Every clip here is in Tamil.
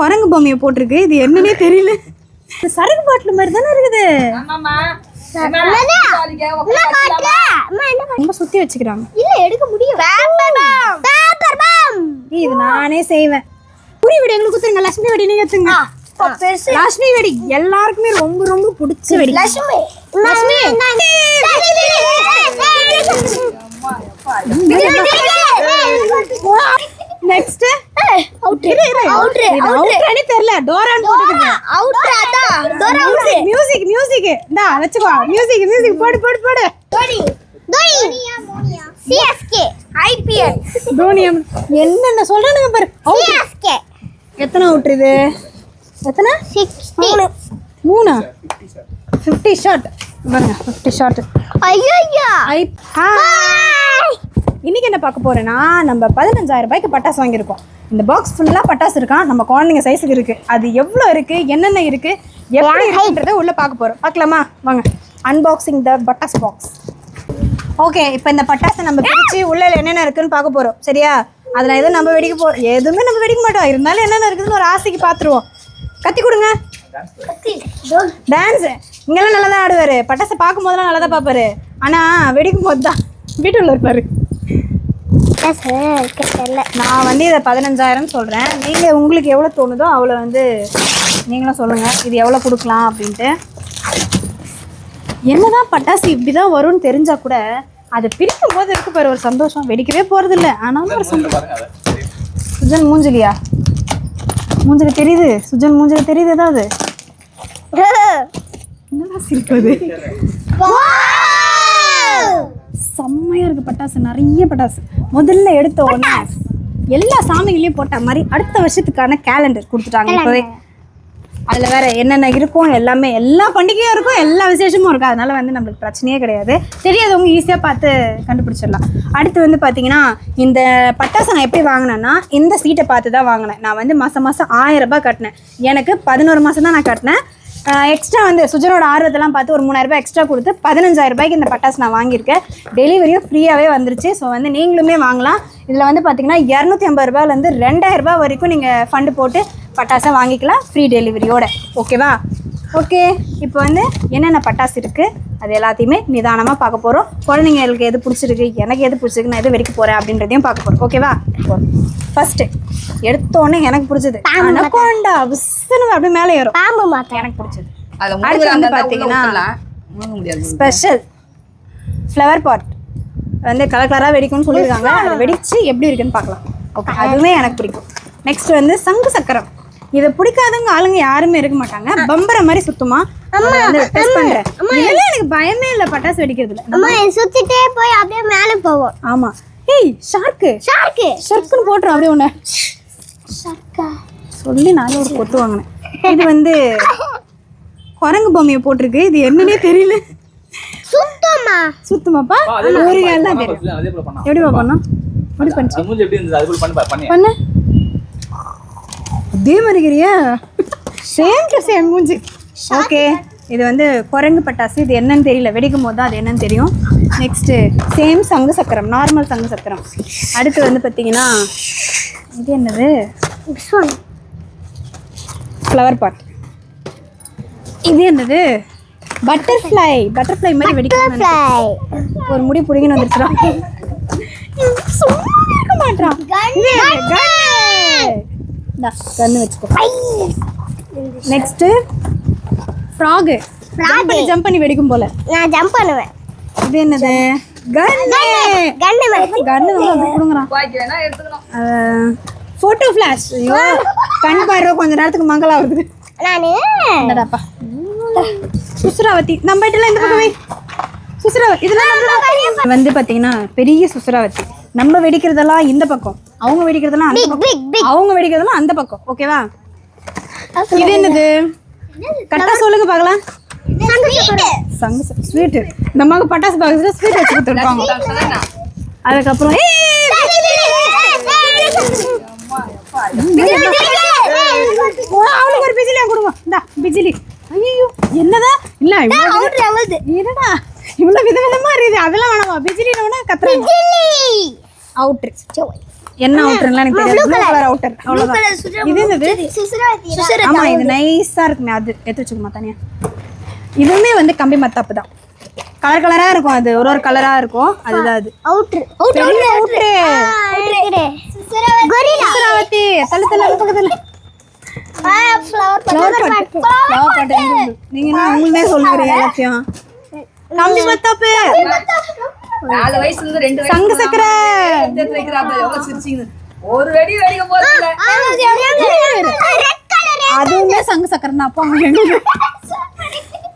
குரங்கு பொம்மையை போட்டிருக்கு. இது என்னன்னே தெரியல. சரக்கு பாட்டில் மாதிரி தானே இருக்குது. ரொம்ப சுத்தி வச்சுக்கிறாங்க. இல்ல எடுக்க முடியும். இது நானே செய்வேன். புரி வெடி எங்களுக்கு குத்துருங்க லட்சுமி வெடி நீங்க எடுத்துங்க பெருசு. லட்சுமி வெடி எல்லாருக்குமே ரொம்ப ரொம்ப பிடிச்ச வெடி. Lakshmi. Lakshmi. Next out out அவுட்ரானே தெரியல. டோரான் போட்டுருக்கு அவுட் அதான். தோரா அவுட் மியூசிக் மியூசிக் இந்தா வச்சுக்கோ. மியூசிக் மியூசிக் போடு போடு போடு. தோனி தோனி சிஎஸ்கே ஐபிஎல் தோனியம் என்னென்ன சொல்றானுங்க பாரு. சிஎஸ்கே எத்தனை அவுட் இது? எத்தனை? 60 மூணா. ஃபிஃப்டி ஷாட் பாருங்க ஃபிஃப்டி ஷாட் ஐயோ ஐ ஹாய் இன்னைக்கு என்ன பார்க்க போறேன்னா நம்ம பதினஞ்சாயிரம் ரூபாய்க்கு பட்டாசு வாங்கியிருக்கோம். இந்த பாக்ஸ் ஃபுல்லாக பட்டாசு இருக்கான் நம்ம குழந்தைங்க சைஸுக்கு இருக்கு. அது எவ்வளோ இருக்கு? என்னென்ன இருக்கு? எப்படி இருக்குன்றத உள்ள பார்க்க போறோம். பார்க்கலாமா? வாங்க. அன்பாக்சிங் த பட்டாசு பாக்ஸ் ஓகே இப்போ இந்த பட்டாசை நம்ம பிரிச்சு உள்ள என்னென்ன இருக்குன்னு பார்க்க போறோம். சரியா? அதில் எதுவும் நம்ம வெடிக்க போ எதுவுமே நம்ம வெடிக்க மாட்டோம். இருந்தாலும் என்னென்ன இருக்குதுன்னு ஒரு ஆசைக்கு பார்த்துருவோம். கத்தி கொடுங்க. டான்ஸ் இங்கெல்லாம் நல்லா தான் ஆடுவார். பட்டாசை பார்க்கும் போதெல்லாம் நல்லா தான் பார்ப்பாரு. ஆனால் வெடிக்கும் போது தான் வீட்டுள்ள இருப்பாரு. தெரியல. நான் வந்து இதை பதினஞ்சாயிரம் சொல்கிறேன் நீங்கள் உங்களுக்கு எவ்வளோ தோணுதோ அவ்வளோ வந்து நீங்களும் சொல்லுங்கள் இது எவ்வளோ கொடுக்கலாம் அப்படின்ட்டு. என்னதான் பட்டாசு இப்படி தான் வரும்னு தெரிஞ்சா கூட அதை பிரிக்கும் போது இருக்கு பாரு ஒரு சந்தோஷம். வெடிக்கவே போகிறது இல்லை. ஆனாலும் ஒரு சந்தோஷம். சுஜன் மூஞ்சலியா? மூஞ்சலி தெரியுது. சுஜன் மூஞ்சலி தெரியுது ஏதாவது? என்னதான் சிரிப்பது செம்மையா இருக்குது பட்டாசு நிறைய பட்டாசு. முதல்ல எடுத்த உடனே எல்லா சாமிகளையும் போட்ட மாதிரி அடுத்த வருஷத்துக்கான கேலண்டர் கொடுத்துட்டாங்க இப்போவே. அதுல வேற என்னென்ன இருக்கும் எல்லாமே எல்லா பண்டிகையும் இருக்கும் எல்லா விசேஷமும் இருக்கும். அதனால வந்து நம்மளுக்கு பிரச்சனையே கிடையாது. தெரியாதவங்க ஈஸியாக பார்த்து கண்டுபிடிச்சிடலாம். அடுத்து வந்து பார்த்தீங்கன்னா இந்த பட்டாசு நான் எப்படி வாங்கினேன்னா இந்த சீட்டை பார்த்து தான் வாங்கினேன். நான் வந்து மாதம் மாதம் ஆயிரம் ரூபாய் கட்டினேன். எனக்கு பதினோரு மாதம் தான் நான் கட்டினேன். எக்ஸ்ட்ரா வந்து சுஜனோட ஆர்வத்தெல்லாம் பார்த்து ஒரு மூணாயிரம் ரூபாய் எக்ஸ்ட்ரா கொடுத்து பதினஞ்சாயிரம் ரூபாய்க்கு இந்த பட்டாசு நான் வாங்கியிருக்கேன். டெலிவரியும் ஃப்ரீயாகவே வந்துருச்சு. ஸோ வந்து நீங்களுமே வாங்கலாம். இதில் வந்து பார்த்தீங்கன்னா இரநூத்தி ஐம்பது ரூபாயிலேருந்து ரெண்டாயிரரூபா வரைக்கும் நீங்கள் ஃபண்டு போட்டு பட்டாசை வாங்கிக்கலாம் ஃப்ரீ டெலிவரியோட ஓகேவா ஓகே இப்போ வந்து என்னென்ன பட்டாசு இருக்குது அது எல்லாத்தையுமே நிதானமாக பார்க்க போகிறோம் குழந்தைங்களுக்கு எது பிடிச்சிருக்கு எனக்கு எது பிடிச்சிருக்கு நான் எது வெடிக்க போகிறேன் அப்படின்றதையும் பார்க்க போகிறோம் ஓகேவா? ஃபஸ்ட்டு எடுத்தோடனே எனக்கு பிடிச்சது. அனகோண்டா விசனு அப்படியே மேலே ஏறும். பாம்பு மாத்தா எனக்கு பிடிச்சது. அடுத்து வந்து பார்த்தீங்கன்னா ஸ்பெஷல் ஃப்ளவர் பாட் வந்து கலர் கலராக வெடிக்கும்னு சொல்லியிருக்காங்க. அதை வெடிச்சு எப்படி இருக்குன்னு பார்க்கலாம். ஓகே அதுவுமே எனக்கு பிடிக்கும். நெக்ஸ்ட் வந்து சங்கு சக்கரம். இதை பிடிக்காதவங்க ஆளுங்க யாருமே இருக்க மாட்டாங்க. பம்பரை மாதிரி சுத்தமா? டெஸ்ட் பண்றேன். இதெல்லாம் எனக்கு பயமே இல்லை பட்டாசு வெடிக்கிறதுல. அம்மா இது சுத்திட்டே போய் அப்படியே மேலே போவோம். ஆமா. ஏய் ஷார்க்கு ஷார்க்கு ஷர்க்குன்னு போட்டுரும் அப்படியே ஒன்று ஷார்க்கா சொல்லி நானே ஒரு கொத்து வாங்கினேன். இது வந்து குரங்கு பொம்மையை போட்டிருக்கு. இது என்னன்னே தெரியல. சுத்தமா? சுத்தமாப்பா? ஒரு கால் தான் தெரியும். எப்படி பண்ணோம் எப்படி பண்ணு. அது மூஞ்சி எப்படி இருந்தது? அது போல பண்ணி. இதே பண்ணி பண்ணு சேம் டு சேம் மூஞ்சி ஓகே இது வந்து குரங்கு பட்டாசு. இது என்னன்னு தெரியல. வெடிக்கும் போது தான் அது என்னன்னு தெரியும். நெக்ஸ்ட்டு சேம் சங்கு சக்கரம். நார்மல் சங்கு சக்கரம். அடுத்து வந்து பார்த்தீங்கன்னா இது என்னது? ஃப்ளவர் பாட் இது என்னது? பட்டர்ஃப்ளை பட்டர்ஃப்ளை மாதிரி வெடிக்கும் ஒரு முடி பிடிங்கன்னு வந்துருச்சுடா. சும்மா இருக்க மாட்டான் கண்ணு வச்சுக்கோ. நெக்ஸ்ட் ஃப்ராகு ஜம்ப் பண்ணி வெடிக்கும் போல. நான் ஜம்ப் பண்ணுவேன். இது என்னது? கன்னு கண்ணு கன்னு நம்ம அப்படி கொடுங்குறான் பாக்கி வேணா எடுத்துக்கணும் ஃபோட்டோ ஃப்ளாஷ் ஐயோ கண் பார்வை கொஞ்ச நேரத்துக்கு மங்களாகுது நானு? என்னடாப்பா சுசுராவதி நம்ம வீட்டுல இந்த பக்கம் வை. சுசுராவதி இதெல்லாம் வந்து பாத்தீங்கன்னா பெரிய சுசுராவதி. நம்ம வெடிக்கிறதெல்லாம் இந்த பக்கம். அவங்க வெடிக்கிறதெல்லாம் அந்த பக்கம் பிக் பிக் அவங்க வெடிக்கிறதெல்லாம் அந்த பக்கம் ஓகேவா இது என்னது கரெக்டா சொல்லுங்க பார்க்கலாம் சங்கு ஸ்வீட் இந்த அம்மாவுக்கு பட்டாசு பாக்ஸ்ல ஸ்வீட் வச்சு கொடுத்துருப்பாங்க அதுக்கப்புறம் அவளுக்கு ஒரு பிஜிலியா கொடுங்க இந்தா பிஜிலி ஐயோ என்னதா இல்ல என்னடா இவ்வளவு விதவிதமா இருக்குது அதெல்லாம் வேணாமா பிஜிலி வேணா கத்துறாங்க அவுட்ரு என்ன அவுட்டர்லாம் எனக்கு தெரியாது. ப்ளூ கலர் அவுட்டர் அவ்வளவுதான். இது என்னது? ஆமா இது நைஸா இருக்குமே. அது எடுத்து வச்சுக்கோமா தனியா? இதுவுமே வந்து கம்பி மத்தாப்பு தான். கலர் கலரா இருக்கும் அது. ஒரு ஒரு கலரா இருக்கும். அதுதான் அது. பெரிய அவுட்ரு கொரில்லா சுசராவதி தள்ளு தள்ளு அது பக்கத்துல ஃப்ளவர் ஃப்ளவர் பாட்டு ஃப்ளவர் பாட்டு எங்க இருக்கு? நீங்க என்ன உங்களுமே சொல்லுறீங்க எல்லாத்தையும். கம்பி மத்தாப்பு. நாலு வயசுல இருந்து ரெண்டு வயசு சங்கு சக்கரை எடுத்து வைக்கிறாப்ப எவ்வளவு சிரிச்சிங்க ஒரு வெடி வெடிக்க போறது ரெட் கலர் அதுவுமே சங்கு சக்கரை தான் அப்போ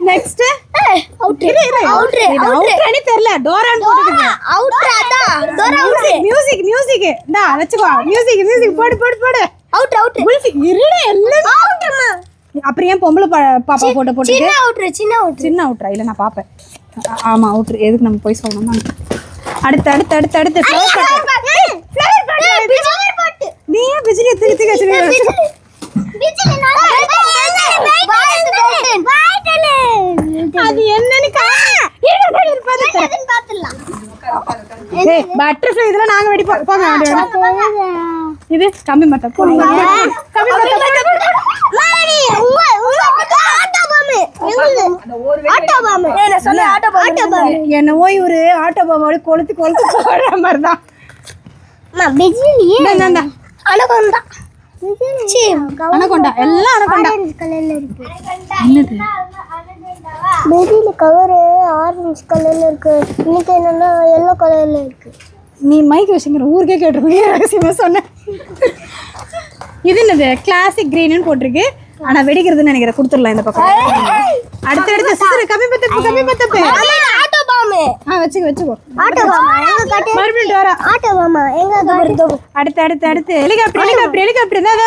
நெக்ஸ்ட் அவுட்ரு அவுட்ரு அவுட்ரனே தெரியல டோரான் போட்டுருக்கு அவுட்ரு அதான் டோரா அவுட்ரு மியூசிக் மியூசிக் இந்தா வச்சுக்கோ மியூசிக் மியூசிக் போடு போடு போடு அவுட்ரு அவுட்ரு குல்ஃபி இருடா எல்லாம் அவுட்ருமா அப்புறம் ஏன் பொம்பளை பாப்பா போட்டு போட்டு சின்ன அவுட்ரு சின்ன அவுட்ரு சின்ன அவுட்ரா இல்லை நான் பார்ப்பேன் ஆ- ஆமா அவுட்ரு எதுக்கு நம்ம போய் சொல்லணும்? அடுத்து அடுத்து அடுத்து அடுத்து ஃப்ளவர் பாட்டு நீ ஏன் பிஜிலி திருத்தி அது என்னன்னு பட்டர்ஃப்ளை இதெல்லாம் நாங்க வெடிப்போம் போங்க வெடி வெடி. இது கம்மி மட்டம் போங்க கம்மி அந்த ஒரு வெடி என்னவோ இவரு ஆட்டோ பாபாவோட கொளுத்து கொளுத்து போடுற மாதிரி தான் அனகொண்டா. எல்லாம் அனகொண்டா. என்னது? பெரியில கவரு ஆரஞ்சு கலர்ல இருக்கு. இன்னைக்கு என்னன்னா எல்லோ கலர்ல இருக்கு. நீ மைக் வச்சுங்கிற ஊருக்கே கேட்டிருக்கீங்க ரகசியமா சொன்னேன் இது என்னது? கிளாசிக் கிரீன்னு போட்டிருக்கு. ஆனா வெடிக்கிறதுன்னு நினைக்கிறேன். கொடுத்துடலாம் இந்த பக்கம். அடுத்து அடுத்து சிசரு கம்மி பத்தப்பு கம்மி ஆட்டோ ஆ வச்சுக்கோ வச்சுக்கோ. ஆட்டோ பாம்பா. எங்க காட்டு மறுபடியும் டோரா ஆட்டோ பாம்பா. எங்க காட்டு அடுத்து அடுத்து அடுத்து. ஹெலிகாப்டர் ஹெலிகாப்டர் ஹெலிகாப்டர் தான்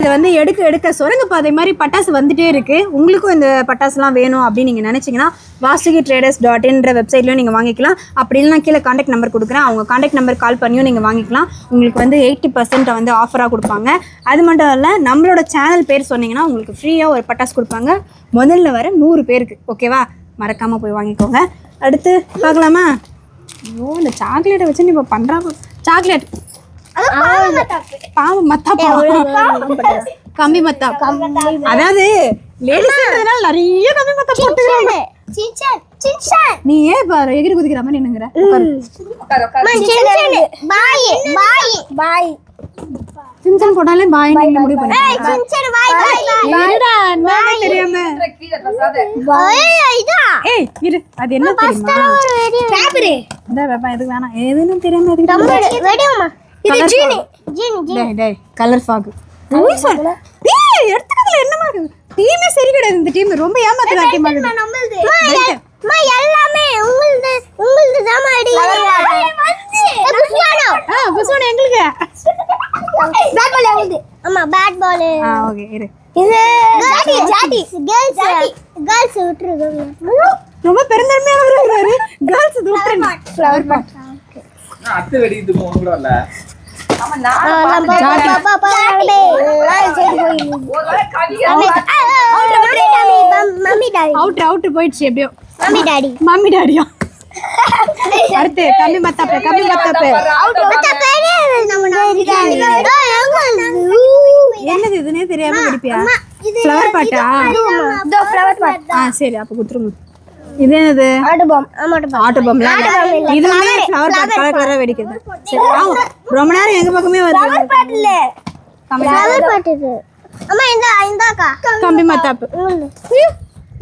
இது வந்து எடுக்க எடுக்க சுரங்க பாதை மாதிரி பட்டாசு வந்துட்டே இருக்கு. உங்களுக்கும் இந்த பட்டாசுலாம் வேணும் அப்படின்னு நீங்கள் நினச்சிங்கன்னா வாசுகி ட்ரேடர்ஸ் டாட் இன்ற வெப்சைட்லையும் நீங்கள் வாங்கிக்கலாம். அப்படி இல்லைனா கீழே காண்டாக்ட் நம்பர் கொடுக்குறேன். அவங்க காண்டாக்ட் நம்பர் கால் பண்ணியும் நீங்கள் வாங்கிக்கலாம். உங்களுக்கு வந்து எயிட்டி பர்சன்ட்டை வந்து ஆஃபராக கொடுப்பாங்க. அது மட்டும் இல்லை நம்மளோட சேனல் பேர் சொன்னீங்கன்னா உங்களுக்கு ஃப்ரீயாக ஒரு பட்டாசு கொடுப்பாங்க. முதல்ல வர நூறு பேருக்கு ஓகேவா மறக்காமல் போய் வாங்கிக்கோங்க. அடுத்து பார்க்கலாமா? ஐயோ இந்த சாக்லேட்டை வச்சு நீ இப்போ பண்ணுறா சாக்லேட் பாவம் மத்தாப்பா. கம்பி மத்தா அதாவது லேடிஸ்ன்றதுனால நிறைய கம்பி மத்தா போட்டுக்கிறாங்க நீ ஏன் இப்ப எகிரி குதிக்கிற மாதிரி நின்னுங்கிற. சின்சான் பாய் பாய் பாய். சின்சன் போட்டாலே பாய் நீங்க முடிவு சின்சான் பாய் பாய் இருடா என்னன்னு தெரியாம? ஏய் இதா. ஏய் இரு. அது என்ன தெரியுமா? ஒரு வெடி பேப்பர் இந்த வெப்பம் எதுக்கு வேணாம். எதுன்னு தெரியாம எதுக்கு இது ஜீனி. ஜீனி டேய் டேய் கலர் ஃபாக் போய் சொல் டேய் எடுத்துக்கிறதுல என்னமா இருக்கு டீமே சரி கிடையாது இந்த டீம் ரொம்ப ஏமாத்துற டீம் ஆகுது நம்மளுது. மா எல்லாமே உங்களுது உங்களுது தான் அடி. புஷ்வானோ ஆ? புதுசான எங்களுக்கு. பேட் பால் எங்களுது ஆமா பேட் பால் ஆ ஓகே இரு. இது ஜாடி ஜாடி கேர்ள்ஸ் கேர்ள்ஸ் விட்டுருங்க ரொம்ப பெருந்தன்மையா வருவாரு. கேர்ள்ஸ் விட்டுருங்க. ஃப்ளவர் பாட் அடுத்த வெடிக்குது கூட போயிடுச்சு எப்படியோ. Mummy daddy. மம்மி டாடியா. அடுத்து கம்மி மத்தாப்பு கம்மி மத்தாப்பு என்னது இதுனே தெரியாம வெடிப்பியா? ஃப்ளவர் பாட்டா ஆ? சரி அப்ப குத்துருங்க இது என்னது? ஆட்டோ பம்ல? இதுவுமே ஃப்ளவர் பாட் கலர் கலரா வெடிக்குது ரொம்ப நேரம் எங்க பக்கமே வருது. கம்பி மத்தாப்பு.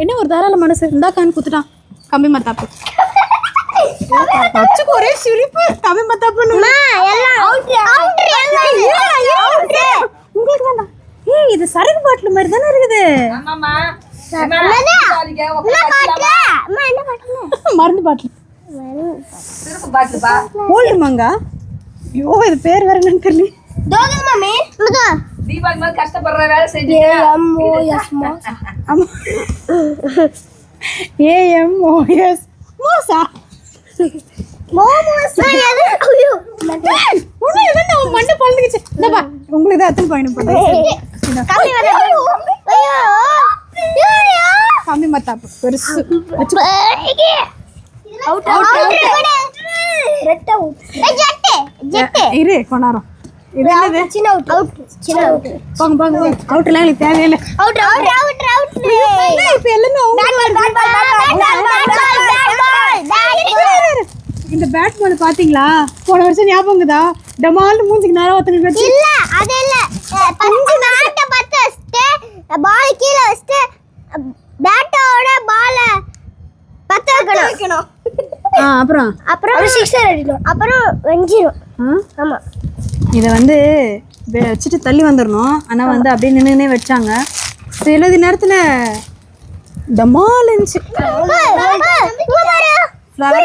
என்ன ஒரு தாராள மனசு? இந்தாக்கான்னு குத்துட்டான் கம்பி மத்தாப்பு. வச்சுக்கு ஒரே சிரிப்பு. கம்பி எல்லாம் உங்களுக்கு வேண்டாம். ஏய் இது சரக்கு பாட்டில் மாதிரி தானே இருக்குது? அம்மா மருந்து பாட்டில். ஓல்டு மங்கா. ஐயோ இது பேர் வேற என்னன்னு தெரியல. தோகல் மம்மி முகா தீபாவளி மாதிரி கஷ்டப்படுற வேலை செஞ்சீங்க ஆமா ஏஎம்ஓஎஸ் மோசா மோமோஸ் எது? ஐயோ. உன்னை உங்களுக்கு தான் அத்தனை பயணம் பண்ணுறேன் ஐயோ. கம்மி மத்தாப்பு பெருசு. வச்சு out out red out jet jet இரு கொண்டாரோம் இது என்னது? சின்ன அவுட் அவுட் சின்ன அவுட் போங்க போங்க அவுட்லாம் எங்களுக்கு தேவையில்லை. அவுட் அவுட் அவுட் அவுட் இப்போ எல்லாமே இந்த பேட் பால் பாத்தீங்களா? போன வருஷம் ஞாபகம்தா டமால்னு மூஞ்சிக்கு நேரம் ஒருத்தங்க இல்ல அது இல்ல. பஞ்சு பேட்ட பத்த வச்சுட்டு பால் கீழ வச்சுட்டு பேட்டோட பால பத்த வைக்கணும். ஆ அப்புறம்? அப்புறம் சிக்ஸர் அடிக்கணும் அப்புறம் வெஞ்சிரும். ஆ? ஆமா. இதை வந்து வச்சுட்டு தள்ளி வந்துடணும் ஆனால் வந்து அப்படியே நின்றுனே வச்சாங்க. சிலது நேரத்தில் டமால் இருந்துச்சு. ஃப்ளவர்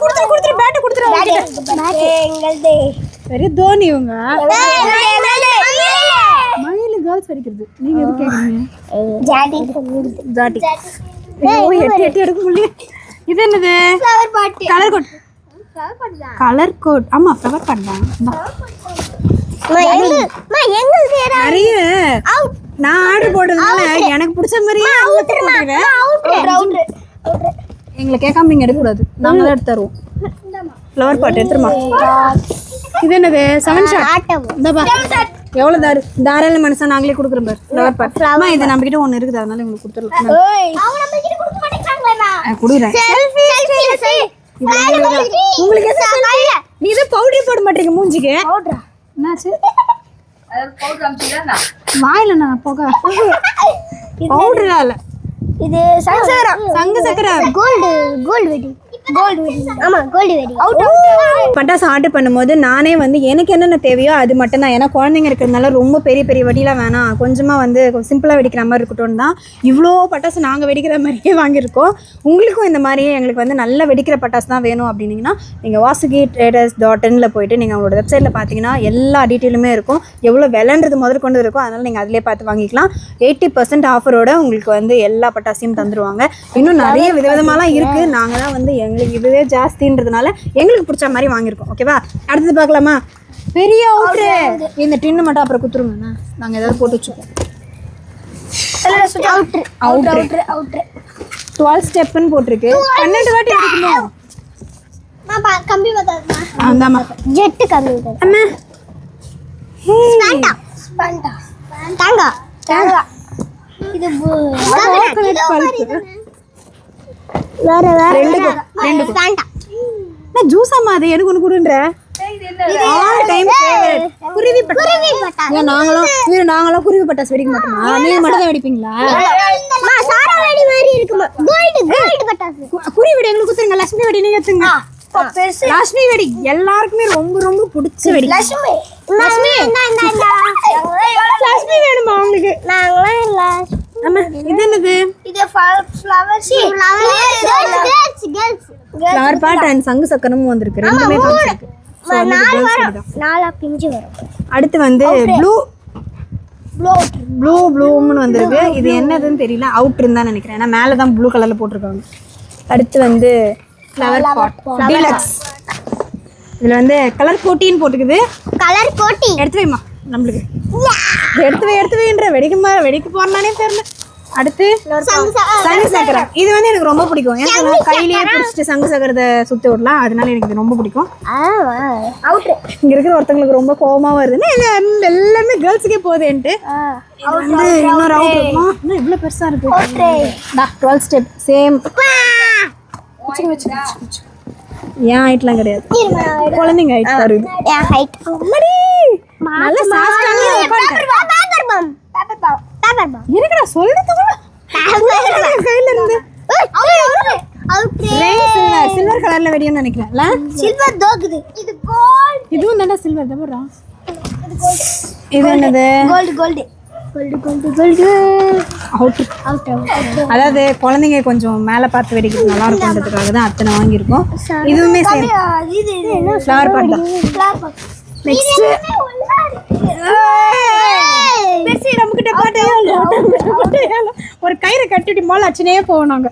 கொடுத்துரு கொடுத்துரு. பேட்டை கொடுத்துரு பெரிய தோனி இவங்க. மயில் கேர்ள்ஸ் அடிக்கிறது. நீங்க எது ஜாட்டி எட்டி எட்டி எடுக்க முடியல. இது என்னது? கலர் கோட் கலர் கோட் ஆமா ஃப்ளவர் பாட் தான். நிறைய. நான் ஆர்டர் போட்டதுனால எனக்கு பிடிச்ச மாதிரியே. எங்களை கேட்காம நீங்க எடுக்கக்கூடாது. நாங்க தான் எடுத்து தருவோம். ஃப்ளவர் பாட் எடுத்துருமா. இது என்னது? செவன் ஷாட் எவ்வளவு தாரு தாராள மனுஷன் நாங்களே கொடுக்குறோம் பாரு. ஃப்ளவர் அம்மா இது நம்ம கிட்ட ஒன்று இருக்குது அதனால உங்களுக்கு கொடுத்துடலாம். நான் கொடுக்குறேன். உங்களுக்கு நீ இதை பவுடர் போட மாட்டீங்க மூஞ்சிக்கு. என்னாச்சு? அதாவது பவுடர் அமிச்சுதான் வாயில நான் புகை? பவுடரா இல்ல. இது சங்கசகரம் சங்கு சக்கரை கோல்டு கோல்டு வெடி அவுட் பட்டாசு ஆர்டர் பண்ணும்போது நானே வந்து எனக்கு என்னென்ன தேவையோ அது மட்டும் தான் ஏன்னா குழந்தைங்க இருக்கிறதுனால ரொம்ப பெரிய பெரிய வெடிலாம் வேணாம். கொஞ்சமாக வந்து சிம்பிளாக வெடிக்கிற மாதிரி இருக்கட்டும் தான். இவ்வளோ பட்டாசு நாங்கள் வெடிக்கிற மாதிரியே வாங்கியிருக்கோம். உங்களுக்கும் இந்த மாதிரியே எங்களுக்கு வந்து நல்ல வெடிக்கிற பட்டாசு தான் வேணும் அப்படின்னீங்கன்னா நீங்கள் வாசுகி ட்ரேடர்ஸ் டாட் இனில் போயிட்டு நீங்கள் அவங்களோட வெப்சைட்டில் பார்த்தீங்கன்னா எல்லா டீட்டெயிலுமே இருக்கும். எவ்வளோ விலைன்றது முதல் கொண்டு இருக்கும் அதனால் நீங்கள் அதிலே பார்த்து வாங்கிக்கலாம். எயிட்டி பர்சன்ட் ஆஃபரோட உங்களுக்கு வந்து எல்லா பட்டாசையும் தந்துருவாங்க. இன்னும் நிறைய விதவிதமாலாம் இருக்குது நாங்கள் தான் வந்து எங்களுக்கு இதுவே ஜாஸ்தின்றதுனால எங்களுக்கு பிடிச்ச மாதிரி வாங்கியிருக்கோம். ஓகேவா அடுத்தது பார்க்கலாமா? பெரிய அவுட்ரு இந்த டின்னு மட்டும் அப்புறம் குத்துருங்கண்ணா நாங்கள் ஏதாவது போட்டு வச்சுப்போம். Out out out out twelve ஸ்டெப்புன்னு போட்டிருக்கு. பன்னெண்டு வாட்டி அடிக்கணும் நான் கம்பி பார்த்தாதுமா அந்தாம்மா ஜெட் கம்பி அம்மா ஸ்பாண்டா ஸ்பாண்டா தாங்கா தாங்கா இது வேற வேற ரெண்டு ரெண்டு ஸ்பாண்டா நான் ஜூஸ் அம்மா அது எனக்கு ஒன்று கொடுன்ற ஆல் டைம் குருவி ஏன் நாங்களும் நாங்களும் குருவி வெடிக்க மாட்டோமா? நீங்க மட்டும் தான் வெடிப்பீங்களா? அம்மா சாரா வெடி மாதிரி இருக்குமா? கோல்டு கோல்டு பட்டாசு. கு- குருவி வெடி எங்களுக்கு குத்துருங்க லட்சுமி வெடி நீங்க எடுத்துங்க. லட்சுமி வெடி எல்லாருக்குமே ரொம்ப ரொம்ப பிடிச்ச வெடி. லட்சுமி லட்சுமி வேணுமா உங்களுக்கு? நாங்களாம் இல்ல. இது என்னது? Flower see girls girls flower pot and சங்கு சக்கரமும் வந்திருக்கு. ரெண்டுமே நாலு பிஞ்சு வரும். அடுத்து வந்து ப்ளூ ப்ளோ ப்ளூ ப்ளூம்னு வந்திருக்கு. இது என்னதுன்னு தெரியல. அவுட்ருன்னு தான் நினைக்கிறேன். ஏன்னா மேலே தான் ப்ளூ கலரில் போட்டிருக்காங்க. அடுத்து வந்து ஃப்ளவர் பாட் டீலக்ஸ் இதில் வந்து கலர் போட்டின்னு போட்டுக்குது. கலர் போட்டி. எடுத்து வைமா நம்மளுக்கு. எடுத்து வை எடுத்து வைன்ற வெடிக்குமா வெடிக்க போறானே தெரியல. அடுத்து சங்கு சக்கரம். இது வந்து எனக்கு ரொம்ப பிடிக்கும். ஏன்னா கையிலேயே பிடிச்சிட்டு சங்கு சக்கரத்தை சுற்றி விடலாம். அதனால எனக்கு இது ரொம்ப பிடிக்கும். இங்க இருக்கிற ஒருத்தங்களுக்கு ரொம்ப கோவமா வருதுன்னா எல்லாமே கேர்ள்ஸுக்கே போகுதுன்ட்டு வந்து இன்னொரு அவுட் இருக்குமா இன்னும் இவ்வளோ பெருசா இருக்கு? டுவெல் ஸ்டெப் சேம் ஏன் ஹைட்லாம் கிடையாது. குழந்தைங்க ஹைட். என் ஹைட்! நல்ல சாஸ்டாங்க பேப்பர் பேப்பர் இருக்குடா கையில இருந்து. சில்வர் கலர்ல வெடியும் நினைக்கிறேன்ல? சில்வர் தோக்குது. இது கோல்ட் இதுவும் தானே சில்வர் இது என்னது? கோல்டு கோல்டு அதாவது குழந்தைங்க கொஞ்சம் மேலே பார்த்து வெடிக்கிறது நல்லா இருக்கும்ன்றதுக்காக தான் அத்தனை வாங்கியிருக்கோம். இதுவுமே என்ன ஃப்ளவர் பாட் தான். ஃப்ளவர் பாட் நெக்ஸ்ட் பெருசு நம்மகிட்ட பாட்டு ஒரு கயிறை கட்டிட்டு போல அச்சனே போவோம் நாங்க.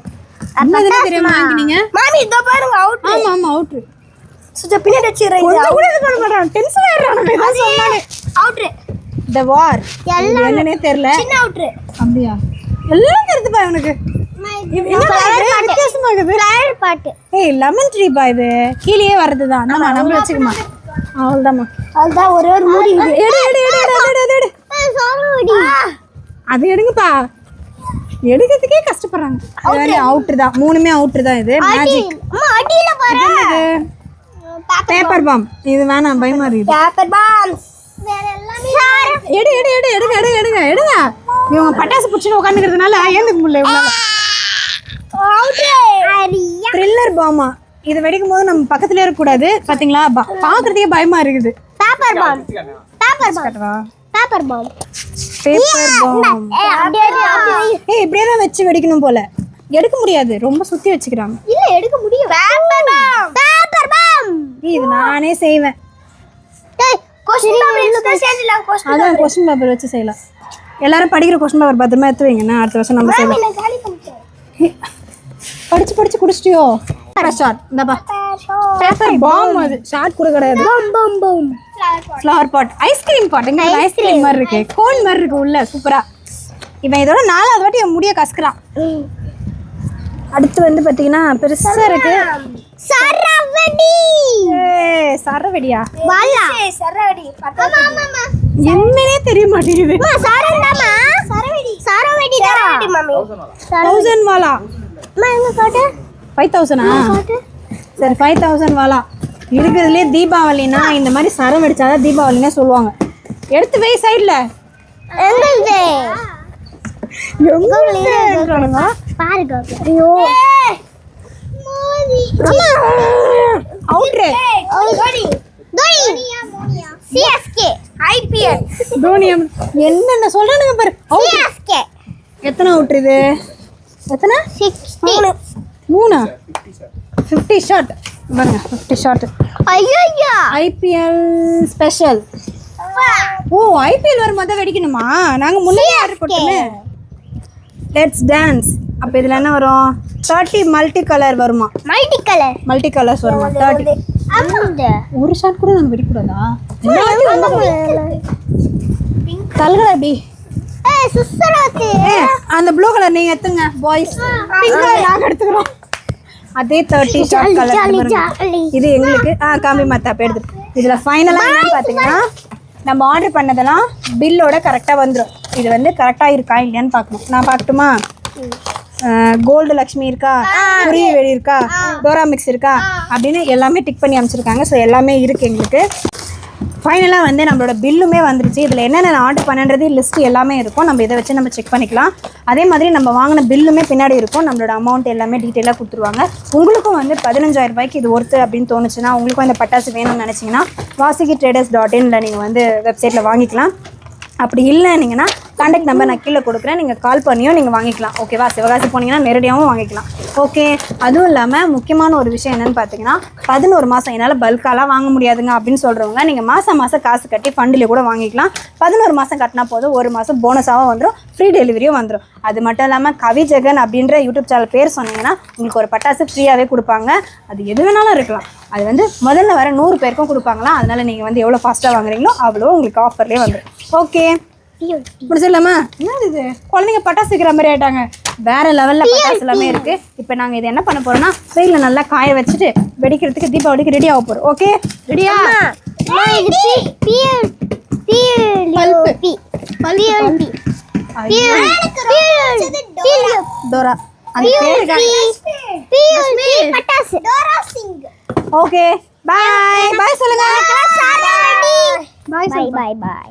என்னதுன்னு தெரியாம? வாங்கினீங்க மாமி இதோ பாருங்க அவுட் ஆமா ஆமா அவுட்ரு சுஜா பின்னாடி வச்சிரேன் கொஞ்சம் கூட இது பண்ண மாட்டான். டென்ஷன் ஆயிடுறான். நம்ம ஏதாவது சொன்னாலே. அவுட் த வார் என்னன்னே தெரியல. சின்ன அவுட் அப்படியா? எல்லாம் தெரிஞ்சுப்பா இவனுக்கு. என்னடா இது? வித்தியாசமா இருக்குது. ஃப்ளவர் பாட்டு. ஏய் லெமன் ட்ரீ பா இது. கீழேயே வர்றது தான் நம்ம நம்ம வச்சுக்கமா அவ்வளோதாம்மா அதுதான் ஒரே ஒரு மூடி அது எடுங்கப்பா. எடுக்கிறதுக்கே கஷ்டப்படுறாங்க. அது மாதிரி அவுட்ரு தான். மூணுமே அவுட்ரு தான் இது. மேஜிக் பேப்பர் பாம் இது வேணாம் பயமா இருக்குது. பேப்பர் எடு எடு எடு எடுங்க எடுங்க எடுங்க எடுங்க. இவங்க பட்டாசு பிடிச்சிட்டு உட்காந்துக்கிறதுனால ஏந்துக்க முடியல த்ரில்லர் பாமா இது வெடிக்கும் போது நம்ம பக்கத்துல இருக்கக்கூடாது. பாத்தீங்களா? பா- பாக்குறதுக்கே பயமா இருக்குது. Paper bomb paper bomb paper bomb paper bomb. ஏய் இப்படியே தான் வச்சு வெடிக்கணும் போல. எடுக்க முடியாது. ரொம்ப சுத்தி வச்சுக்கிறாங்க. இல்ல எடுக்க முடியும். பேப்பர் பாம் பேப்பர் பாம் இது நானே செய்வேன். டேய் கொஸ்டின் பேப்பர் எடுத்து சேர்த்துல கொஸ்டின் அதான் கொஸ்டின் பேப்பர் வச்சு செய்யலாம். எல்லாரும் படிக்கிற கொஸ்டின் பேப்பர் பத்திரமா எடுத்து வைங்கண்ணா அடுத்த வருஷம் நம்ம செய்யலாம். படிச்சு படிச்சு குடிச்சிட்டியோ? ஷார்ட் இந்தப்பா பேப்பர் பாம் அது. ஷார்ட் கூட கிடையாது பம் பம் பம் flower pot ice cream pot ice cream மாதிரி இருக்கு. கோன் மாதிரி இருக்கு உள்ள. சூப்பரா இவன் இதோட நாலாவது வாட்டி என் முடிய கசக்குறான். அடுத்து வந்து பாத்தீங்கன்னா பெருசா இருக்கு. சரவடி. சரவெடியா? வாலா சரவடி. தெரிய மாட்டேங்குது. சரவடி சரவடி சரவடி. மம்மி தௌசண்ட் வாலா? அம்மா எங்க காட்டு ஃபைவ் தௌசண்டா சரி ஃபைவ் தௌசண்ட் வாலா. இருக்கிறதுலே தீபாவளினா இந்த மாதிரி சரம் வெடிச்சாதான் தீபாவளினே சொல்லுவாங்க. எடுத்து வை சைடில் பாருங்க ஐயோ. அவுட்ரு சிஎஸ்கே ஐபிஎல் தோனியம் என்னென்ன சொல்றானுங்க பாரு. சிஎஸ்கே எத்தனை அவுட்ரு இது? எத்தனை? சிக்ஸ்டி மூணா? ஃபிஃப்டி ஷாட் பாருங்க ஃபிஃப்டி ஷாட் ஐயோ ஐபிஎல் ஸ்பெஷல் ஓ ஐபிஎல் வரும்போது தான் வெடிக்கணுமா? நாங்கள் முன்னாடி ஆர்டர் போட்டோமே. லெட்ஸ் டான்ஸ் அப்போ இதில் என்ன வரும்? தேர்ட்டி மல்டி கலர் வருமா மல்டி கலர் மல்டி கலர்ஸ் வருமா தேர்ட்டி ஒரு ஷாட் கூட நாங்கள் வெடிக்கூடாதா கலர் அப்படி அந்த ப்ளூ கலர் நீங்கள் எடுத்துங்க பாய்ஸ் பிங்க் கலர் நாங்கள் எடுத்துக்கிறோம். அதே தேர்ட்டி ஷார்ட் கலர் இது எங்களுக்கு ஆ காமி மத்தா அப்போ எடுத்து இதில் ஃபைனலாக என்னன்னு பார்த்தீங்கன்னா நம்ம ஆர்டர் பண்ணதெல்லாம் பில்லோட கரெக்டாக வந்துடும் இது வந்து கரெக்டாக இருக்கா இல்லையான்னு பார்க்கணும். நான் பார்க்கட்டுமா? கோல்டு லக்ஷ்மி இருக்கா? புரிய வெடி இருக்கா. டோரா மிக்ஸ் இருக்கா? அப்படின்னு எல்லாமே டிக் பண்ணி அமைச்சிருக்காங்க ஸோ எல்லாமே இருக்குது எங்களுக்கு. ஃபைனலாக வந்து நம்மளோட பில்லுமே வந்துருச்சு. இதில் என்னென்ன ஆர்டர் பண்ணுறது லிஸ்ட் எல்லாமே இருக்கும். நம்ம இதை வச்சு நம்ம செக் பண்ணிக்கலாம். அதே மாதிரி நம்ம வாங்கின பில்லுமே பின்னாடி இருக்கும். நம்மளோட அமௌண்ட் எல்லாமே டீட்டெயிலாக கொடுத்துருவாங்க. உங்களுக்கும் வந்து பதினஞ்சாயிரம் ரூபாய்க்கு இது ஒர்த்து அப்படின்னு தோணுச்சுன்னா உங்களுக்கும் இந்த பட்டாசு வேணும்னு நினச்சிங்கன்னா வாசுகி ட்ரேடர்ஸ் டாட் இனில் நீங்கள் வந்து வெப்சைட்டில் வாங்கிக்கலாம். அப்படி இல்லைன்னீங்கன்னா கான்டாக்ட் நம்பர் நான் கீழே கொடுக்குறேன். நீங்கள் கால் பண்ணியும் நீங்கள் வாங்கிக்கலாம். ஓகேவா சிவகாசி போனீங்கன்னா நேரடியாகவும் வாங்கிக்கலாம். ஓகே அதுவும் இல்லாமல் முக்கியமான ஒரு விஷயம் என்னென்னு பார்த்தீங்கன்னா பதினோரு மாதம் என்னால் பல்காலாம் வாங்க முடியாதுங்க அப்படின்னு சொல்கிறவங்க நீங்கள் மாதம் மாதம் காசு கட்டி ஃபண்டில் கூட வாங்கிக்கலாம். பதினோரு மாதம் கட்டினா போதும். ஒரு மாதம் போனஸாகவும் வந்துடும் ஃப்ரீ டெலிவரியும் வந்துடும் அது மட்டும் இல்லாமல் கவி ஜெகன் அப்படின்ற யூடியூப் சேனல் பேர் சொன்னீங்கன்னா உங்களுக்கு ஒரு பட்டாசு ஃப்ரீயாகவே கொடுப்பாங்க. அது எது வேணாலும் இருக்கலாம். அது வந்து முதல்ல வர நூறு பேருக்கும் கொடுப்பாங்களாம். அதனால் நீங்கள் வந்து எவ்வளோ ஃபாஸ்ட்டாக வாங்குறீங்களோ அவ்வளோ உங்களுக்கு ஆஃபர்லேயே வந்துடும் ஓகே. இப்படி சொல்லாமா என்னது இது? குழந்தைங்க பட்டாசு வைக்கிற மாதிரி ஆயிட்டாங்க. வேற லெவல்ல பட்டாசு எல்லாமே இருக்கு. இப்போ நாங்க இது என்ன பண்ண போறோம்னா வெயில நல்லா காய வச்சுட்டு வெடிக்கிறதுக்கு தீபாவளிக்கு ரெடி ஆக போறோம். ஓகே? ரெடியா டோரா. அந்த ஓகே. பாய் பாய் சொல்லுங்க. பாய் பாய் பாய்